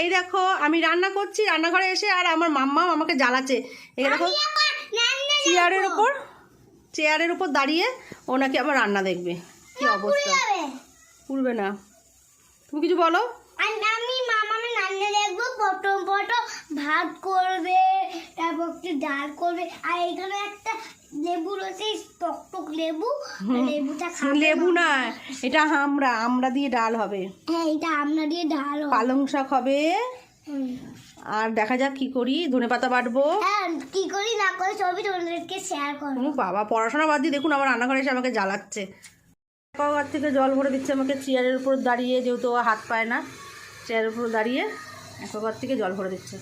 এই দেখো আমি রান্না করছি রান্নাঘরে এসে আর আমার মাম্মা আমাকে জ্বালাচ্ছে। এই দেখো চেয়ারের উপর চেয়ারের উপর দাঁড়িয়ে ওনাকে নাকি আবার রান্না দেখবে। কি অবস্থা? পুড়বে না। তুমি কিছু বলো? আমি মামা রান্না দেখব প্রথম প্রথম ভাত করবে তারপর একটু ডাল করবে আর এখানে একটা লেবু রয়েছে টক টক লেবু লেবুটা খাবে লেবু না এটা আমরা আমরা দিয়ে ডাল হবে। হ্যাঁ এটা আমরা দিয়ে ডাল হবে। পালং শাক হবে। আর দেখা যাক কি করি ধনে পাতা বাটবো। হ্যাঁ কি করি না করি সবই তোমাদেরকে শেয়ার করব। বাবা পড়াশোনা বাদ দিয়ে দেখুন আমার রান্নাঘরে এসে আমাকে জ্বালাচ্ছে। কবার থেকে জল ভরে দিচ্ছে আমাকে চেয়ারের উপর দাঁড়িয়ে যেহেতু হাত পায় না চেয়ারের উপর দাঁড়িয়ে একবার থেকে জল ভরে দিচ্ছে।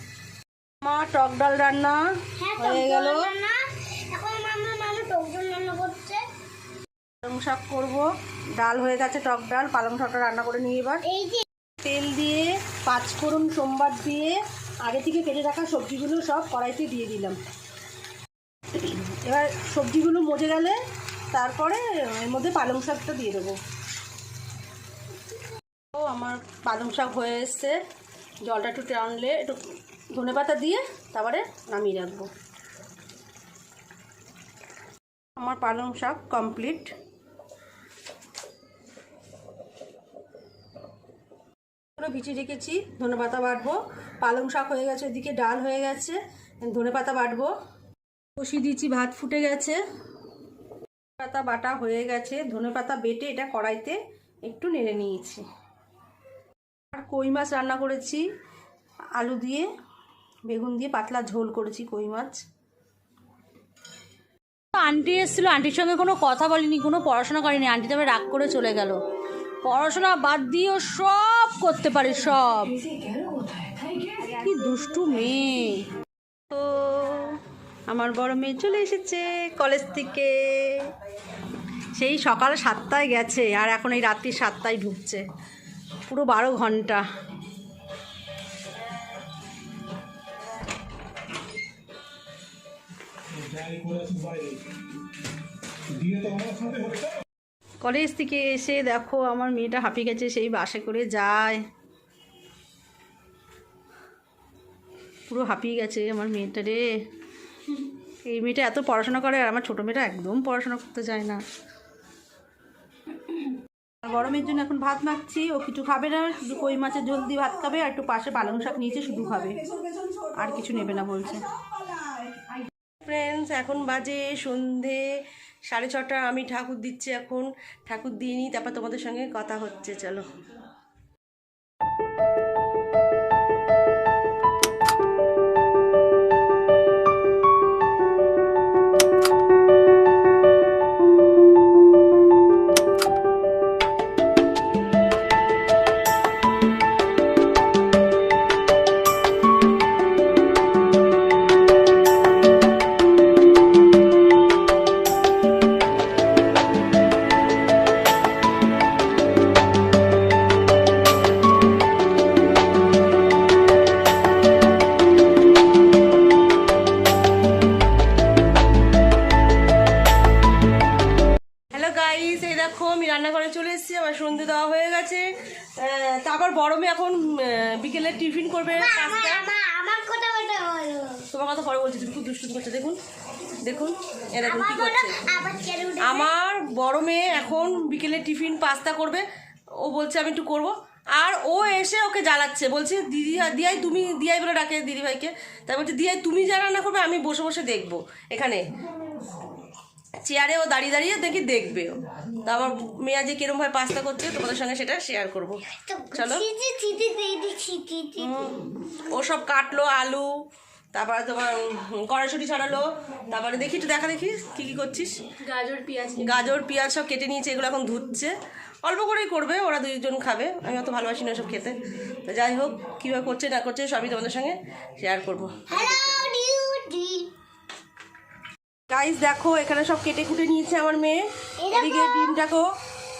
মা টক ডাল রান্না হ্যাঁ হয়ে গেল। পালং শাক করব। ডাল হয়ে গেছে টক ডাল পালং শাকটা রান্না করে নিয়ে এবার তেল দিয়ে পাঁচফোড়ন সোমবার দিয়ে আগে থেকে কেটে রাখা সবজিগুলো সব কড়াইতে দিয়ে দিলাম। এবার সবজিগুলো মজে গেলে তারপরে এর মধ্যে পালং শাকটা দিয়ে দেবো। ও আমার পালং শাক হয়ে এসছে। জলটা একটু টানলে একটু ধনে পাতা দিয়ে তারপরে নামিয়ে রাখব। আমার পালং শাক কমপ্লিট। ভিজিয়ে রেখেছি। ধনে পাতা বাটবো। পালং শাক হয়ে গেছে, এদিকে ডাল হয়ে গেছে। ধনে পাতা বাটবো। কষিয়ে দিয়েছি, ভাত ফুটে গেছে। পাতা বাটা হয়ে গেছে। ধনে পাতা বেটে এটা কড়াইতে একটু নেড়ে নিয়েছি। আর কই মাছ রান্না করেছি? আলু দিয়ে, বেগুন দিয়ে, পাতলা ঝোল করেছি কই মাছ। আন্টি এসেছিল, আন্টির সঙ্গে কোনো কথা বলিনি, কোনো পড়াশোনা করেনি। আন্টি তবে রাগ করে চলে গেল। পড়াশোনা বাদ দিয়েও সব করতে পারে সব। কি দুষ্টু মেয়ে। তো আমার বড় মেয়ে চলে এসেছে কলেজ থেকে। সেই সকাল সাতটায় গেছে আর এখন এই রাত্রি সাতটায় ঢুকছে। পুরো বারো ঘণ্টা। কলেজ থেকে এসে দেখো আমার মেয়েটা হাঁপিয়ে গেছে, সেই বাসে করে যায়। পুরো হাঁপিয়ে গেছে আমার মেয়েটা রে। এই মেয়েটা এত পড়াশোনা করে আর আমার ছোটো মেয়েটা একদম পড়াশোনা করতে চায় না। গরমের জন্য এখন ভাত মাখছি, ও কিছু খাবে না শুধু কই মাছের জলদি ভাত খাবে আর একটু পাশে পালং শাক নিয়েছে, শুধু খাবে। আর কিছু নেবে না বলছে। ফ্রেন্ডস এখন বাজে সন্ধে, সাড়ে ছটা, আমি ঠাকুর দিচ্ছি এখন। ঠাকুর দিয়ে নিই তারপর তোমাদের সঙ্গে কথা হচ্ছে, চলো। আহ, তারপর বড় মেয়ে এখন বিকেলে টিফিন করবে তোমার কথা পরে বলছি তুমি খুব দুষ্টু করছ দেখুন দেখুন এ দেখুন কি করছে? আমার বড় মেয়ে এখন বিকেলে টিফিন পাস্তা করবে ও বলছে আমি একটু করব আর ও এসে ওকে জ্বালাচ্ছে বলছে দিদি দিয়াই তুমি দিয়াই বলে ডাকে দিদি ভাইকে তাই বলছে দিয়াই তুমি যা রান্না করবে আমি বসে বসে দেখব এখানে। চেয়ারে ও দাঁড়িয়ে দাঁড়িয়ে দেখি দেখবে ও তা আমার মেয়ে যে কিরম ভাবে পাস্তা করছে তোমাদের সঙ্গে সেটা শেয়ার করব। চলো। ও সব কাটলো আলু তারপরে তোমার উম, কড়াইশুটি ছড়ালো তারপরে দেখি একটু দেখা দেখি কি কি করছিস? গাজর পেঁয়াজ গাজর পেঁয়াজ সব কেটে নিয়েছে এগুলো এখন ধুচ্ছে। অল্প করেই করবে ওরা দুইজন খাবে আমি অত ভালোবাসি না সব খেতে। তো যাই হোক কীভাবে করছে না করছে সবই তোমাদের সঙ্গে শেয়ার করব। গাইস দেখো এখানে সব কেটে কুটে নিয়েছে আমার মেয়ে এদিকে ডিমটাকেও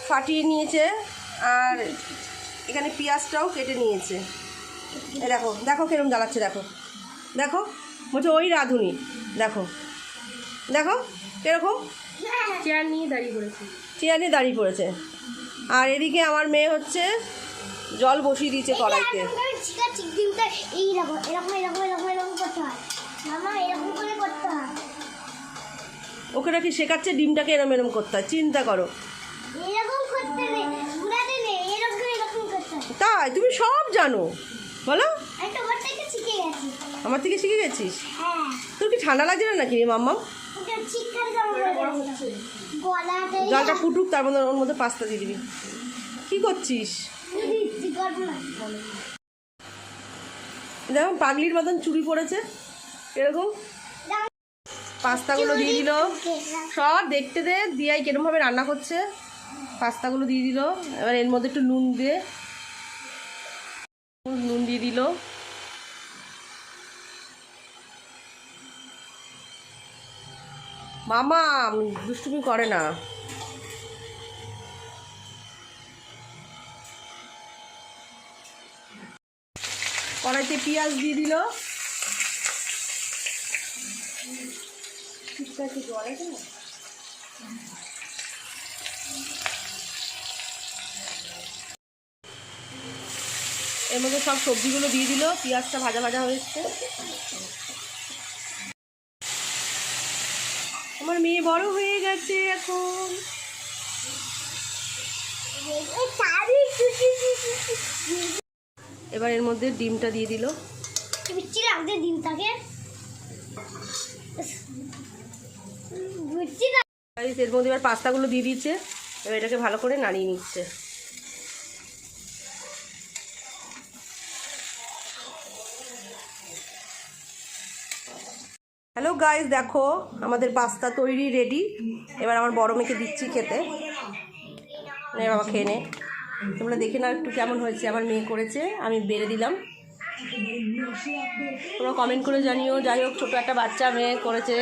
ফাটিয়ে নিয়েছে আর এখানে পেঁয়াজটাও কেটে নিয়েছে এ দেখো দেখো কিরম জ্বালাচ্ছে দেখো দেখো বলছে ওই রাঁধুনি দেখো দেখো কীরকম চেয়ার নিয়ে দাঁড়িয়ে পড়েছি চেয়ার নিয়ে দাঁড়িয়ে পড়েছে আর এদিকে আমার মেয়ে হচ্ছে জল বসিয়ে দিয়েছে কড়াইতে ডিমটা এইরকম এরকম এরকম এরকম এরকম করতে হয় মামা এরকম করে করতে হয় ওকে নাকি শেখাচ্ছে? ডিমটাকে এরম এরম করতে হয়। চিন্তা করো। তাই? তুমি সব জানো। বলো। আমার থেকে শিখে গেছিস? হ্যাঁ। তোর কি ঠান্ডা লাগছে না নাকি মাম্মাম? জলটা ফুটুক তার মধ্যে ওর মধ্যে পাস্তা দিয়ে দিবি। কি করছিস? দেখো পাগলির মতন চুরি পড়েছে। এরকম? পাস্তাগুলো দিয়ে দিল। সব দেখতে দে, দিয়াই কিরমভাবে রান্না করছে। পাস্তাগুলো দিয়ে দিল। এবার এর মধ্যে একটু নুন দিয়ে নুন দিয়ে দিল। মামা, দুষ্টুমি করে না। কড়াইতে পেঁয়াজ দিয়ে দিল। এর মধ্যে সব সবজিগুলো দিয়ে দিল, পেঁয়াজটা ভাজা ভাজা হয়েছে। আমার মেয়ে বড় হয়ে গেছে এখন। এবার এর মধ্যে ডিমটা দিয়ে দিল। মিষ্টি লাগছে ডিমটাকে মিষ্টি না Guys, এর মধ্যে এবার পাস্তাগুলো দিয়ে দিচ্ছে, এবার এটাকে ভালো করে নাড়িয়ে নিচ্ছে। হ্যালো গাইস, দেখো আমাদের পাস্তা তৈরি রেডি। এবার আমার বড় মেয়েকে দিচ্ছি খেতে। নে বাবা, খেয়ে নে। তোমরা দেখে নাও একটু কেমন হয়েছে, আমার মেয়ে করেছে, আমি বেড়ে দিলাম। তোমরা কমেন্ট করে জানিও। যাই হোক, ছোটো একটা বাচ্চা মেয়ে করেছে।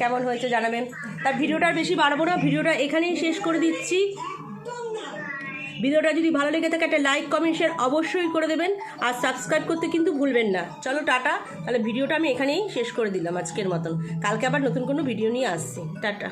কেমন হয়েছে জানাবেন। তার ভিডিওটা বেশি বাড়াবো না, ভিডিওটা এখানেই শেষ করে দিচ্ছি। ভিডিওটা যদি ভালো লেগে থাকে, একটা লাইক, কমেন্ট, শেয়ার অবশ্যই করে দেবেন। আর সাবস্ক্রাইব করতে কিন্তু ভুলবেন না। চলো টাটা, তাহলে ভিডিওটা আমি এখানেই শেষ করে দিলাম আজকের মতন। কালকে আবার নতুন কোনো ভিডিও নিয়ে আসছি। টাটা।